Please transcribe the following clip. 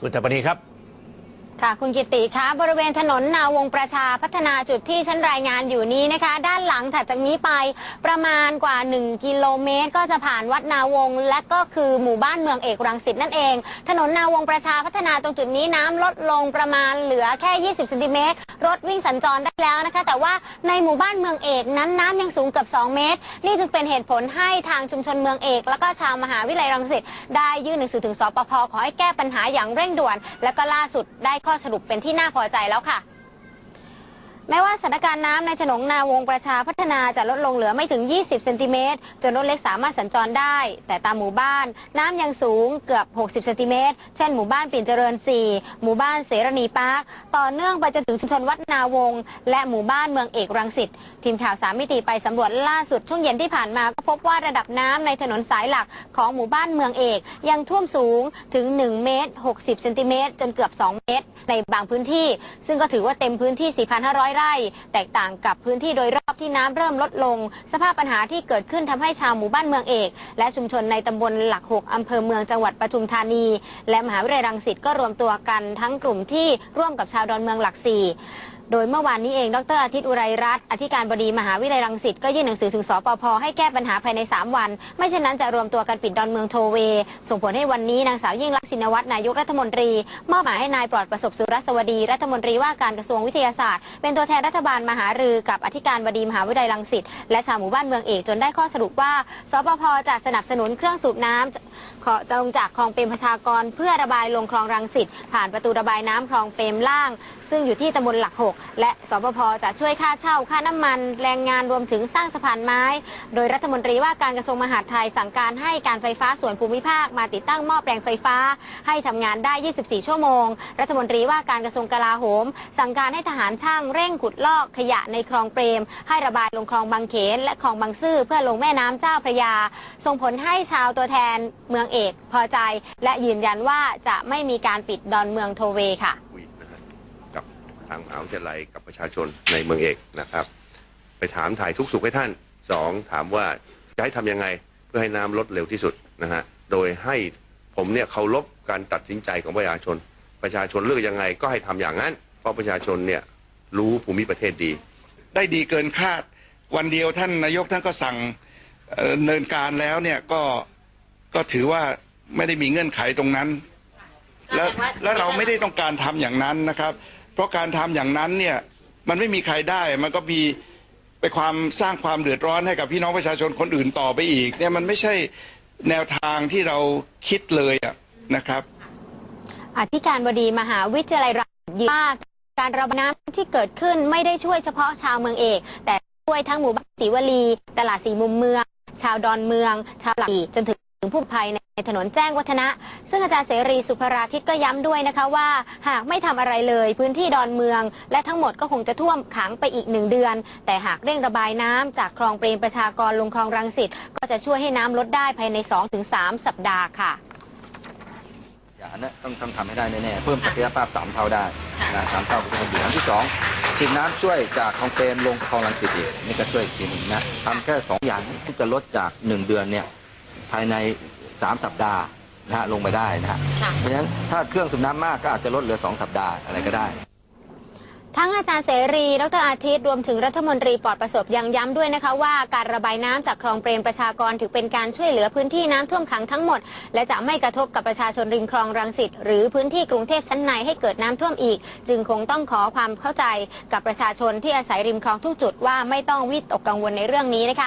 คุณจัปนีครับค่ะคุณกิติคะบริเวณถนนนาวงประชาพัฒนาจุดที่ฉันรายงานอยู่นี้นะคะ ด้านหลังถัดจากนี้ไปประมาณกว่า 1 กิโลเมตร ก็จะผ่านวัดนาวง และก็คือหมู่บ้านเมืองเอกรังสิตนั่นเอง ถนนนาวงประชาพัฒนาตรงจุดนี้น้ำลดลงประมาณเหลือแค่ 20เซนติเมตร รถวิ่งสัญจรได้แล้วนะคะ แต่ว่าในหมู่บ้านเมืองเอกนั้นน้ำยังสูงเกือบ 2 เมตร นี่จึงเป็นเหตุผลให้ทางชุมชนเมืองเอก แล้วก็ชาวมหาวิทยาลัยรังสิตได้ยื่นหนังสือถึงสปพขอให้แก้ปัญหาอย่างเร่งด่วน และก็ล่าสุดได้ข้อสรุปเป็นที่น่าพอใจแล้วค่ะ แม้ว่าสถานการณ์น้ำในถนนนาวงประชาพัฒนาจะลดลงเหลือไม่ถึง 20 เซนติเมตรจนรถเล็กสามารถสัญจรได้ แต่ตามหมู่บ้านน้ำยังสูงเกือบ 60 เซนติเมตร เช่นหมู่บ้านปิ่นเจริญ 4 หมู่บ้านเสรณีปาร์คต่อเนื่องไปจนถึงชุมชนวัดนาวง และหมู่บ้านเมืองเอกรังสิตทีมข่าวสามมิติไปสำรวจล่าสุดช่วงเย็นที่ผ่านมาก็พบว่าระดับน้ำในถนนสายหลักของหมู่บ้านเมืองเอกยังท่วมสูงถึง 1 เมตร 60 เซนติเมตรจนเกือบ 2 เมตร ในบางพื้นที่ ซึ่งก็ถือว่าเต็มพื้นที่ 4,500ไร่แตกต่างกับพื้นที่โดยรอบที่น้ำเริ่มลดลง สภาพปัญหาที่เกิดขึ้นทำให้ชาวหมู่บ้านเมืองเอก และชุมชนในตำบลหลักหกอำเภอเมืองจังหวัดปทุมธานี และมหาวิทยาลัยรังสิตก็รวมตัวกันทั้งกลุ่มที่ร่วมกับชาวดอนเมืองหลักสี่ โดยเมื่อวานนี้เอง ดรอาทิตย์อุไรรัตน์อธิการบดีมหาวิทยาลัยรังสิตก็ยื่นหนังสือถึงสปพให้แก้ปัญหาภายใน 3 วัน ไม่เช่นนั้นจะรวมตัวกันปิดดอนเมืองโทเว ส่งผลให้วันนี้นางสาวยิ่งลักษณ์ชินวัตรนายกรัฐมนตรีมอบหมายให้นายปลอดประสบสุรสวดีรัฐมนตรีว่าการกระทรวงวิทยาศาสตร์ เป็นตัวแทนรัฐบาลมหารือกับอธิการบดีมหาวิทยาลัยรังสิตและชาวหมู่บ้านเมืองเอกจนได้ข้อสรุปว่า สปพจะสนับสนุนเครื่องสูบน้ำขอตรงจากคลองเปรมประชากร เพื่อระบายลงคลองรังสิตผ่านประตูระบายน้ำคลองเปรมล่าง ซึ่งอยู่ที่ตำบลหลักหกและสปพจะช่วยค่าเช่าค่าน้ำมัน แรงงานรวมถึงสร้างสะพานไม้ โดยรัฐมนตรีว่าการกระทรวงมหาดไทยสั่งการให้การไฟฟ้าส่วนภูมิภาคมาติดตั้งหม้อแปลงไฟฟ้า ให้ทำงานได้ 24 ชั่วโมง รัฐมนตรีว่าการกระทรวงกลาโหม สั่งการให้ทหารช่างเร่งขุดลอกขยะในคลองเปรม ให้ระบายลงคลองบางเขนและคลองบางซื่อเพื่อลงแม่น้ำเจ้าพระยา ส่งผลให้ชาวตัวแทนเมืองเอกพอใจ และยืนยันว่าจะไม่มีการปิดดอนเมืองโทเวค่ะ คุยนะฮะกับทางมหาวิทยาลัยกับประชาชนในเมืองเอกนะครับ ไปถามถ่ายทุกสุขให้ท่านสองถามว่าจะให้ทำยังไงเพื่อให้น้ำลดเร็วที่สุดนะฮะโดยให้ผมเนี่ยเคารพการตัดสินใจของประชาชน ประชาชนเลือกยังไงก็ให้ทำอย่างนั้น เพราะประชาชนเนี่ยรู้ภูมิประเทศดี ได้ดีเกินคาด วันเดียวท่านนายกท่านก็สั่งเอ่อดำเนินการแล้วเนี่ยก็ ก็ถือว่าไม่ได้มีเงื่อนไขตรงนั้น และและเราไม่ได้ต้องการทำอย่างนั้นนะครับ เพราะการทำอย่างนั้นเนี่ยมันไม่มีใครได้มันก็มีไปความสร้างความเดือดร้อนให้กับพี่น้องประชาชนคนอื่นต่อไปอีกเนี่ยมันไม่ใช่แนวทางที่เราคิดเลยอะนะครับอธิการบดีมหาวิทยาลัยรังสิตยืนว่าการระบายน้ำที่เกิดขึ้นไม่ได้ช่วยเฉพาะชาวเมืองเอก แต่ช่วยทั้งหมู่บ้านศรีวลี ตลาดสีมุมเมือง ชาวดอนเมือง ชาวหลักสี่จนถึง ถึงผู้ภัยในถนนแจ้งวัฒนะ ซึ่งอาจารย์เสรีสุภราทิตก็ย้ำด้วยนะคะว่า หากไม่ทำอะไรเลยพื้นที่ดอนเมือง และทั้งหมดก็คงจะท่วมขังไปอีกหนึ่งเดือน แต่หากเร่งระบายน้ำจากคลองเปรมประชากรลงคลองรังสิตก็จะช่วยให้น้ำลดได้ภายใน 2-3 สัปดาห์ค่ะอย่างนั้นต้องต้องทำให้ได้แน่ๆเพิ่มศักยภาพสามเท่าได้นะสามเท่าเป็นคนอยู่อันที่สองฉีดน้ำช่วยจากคลองเปรมลงคลองลังสิตนี่ก็ช่วยอีกทีหนึงนะทำแค่สองอย่างที่จะลดจากหนึ่งเดือนเนี่ย ภายในสามสัปดาห์นะฮะลงไปได้นะฮะค่ะเพราะฉะนั้นถ้าเครื่องสูบน้ำมากก็อาจจะลดเหลือสองสัปดาห์อะไรก็ได้ ทั้งอาจารย์เสรี ดรอาทิตย์ รวมถึงรัฐมนตรีปลอดประสบยังย้ำด้วยนะคะว่าการระบายน้ำจากคลองเปรมประชากรถือเป็นการช่วยเหลือพื้นที่น้ำท่วมขังทั้งหมด และจะไม่กระทบกับประชาชนริมคลองรังสิตหรือพื้นที่กรุงเทพชั้นในให้เกิดน้ำท่วมอีก จึงคงต้องขอความเข้าใจกับประชาชนที่อาศัยริมคลองทุกจุดว่าไม่ต้องวิตกกังวลในเรื่องนี้นะคะ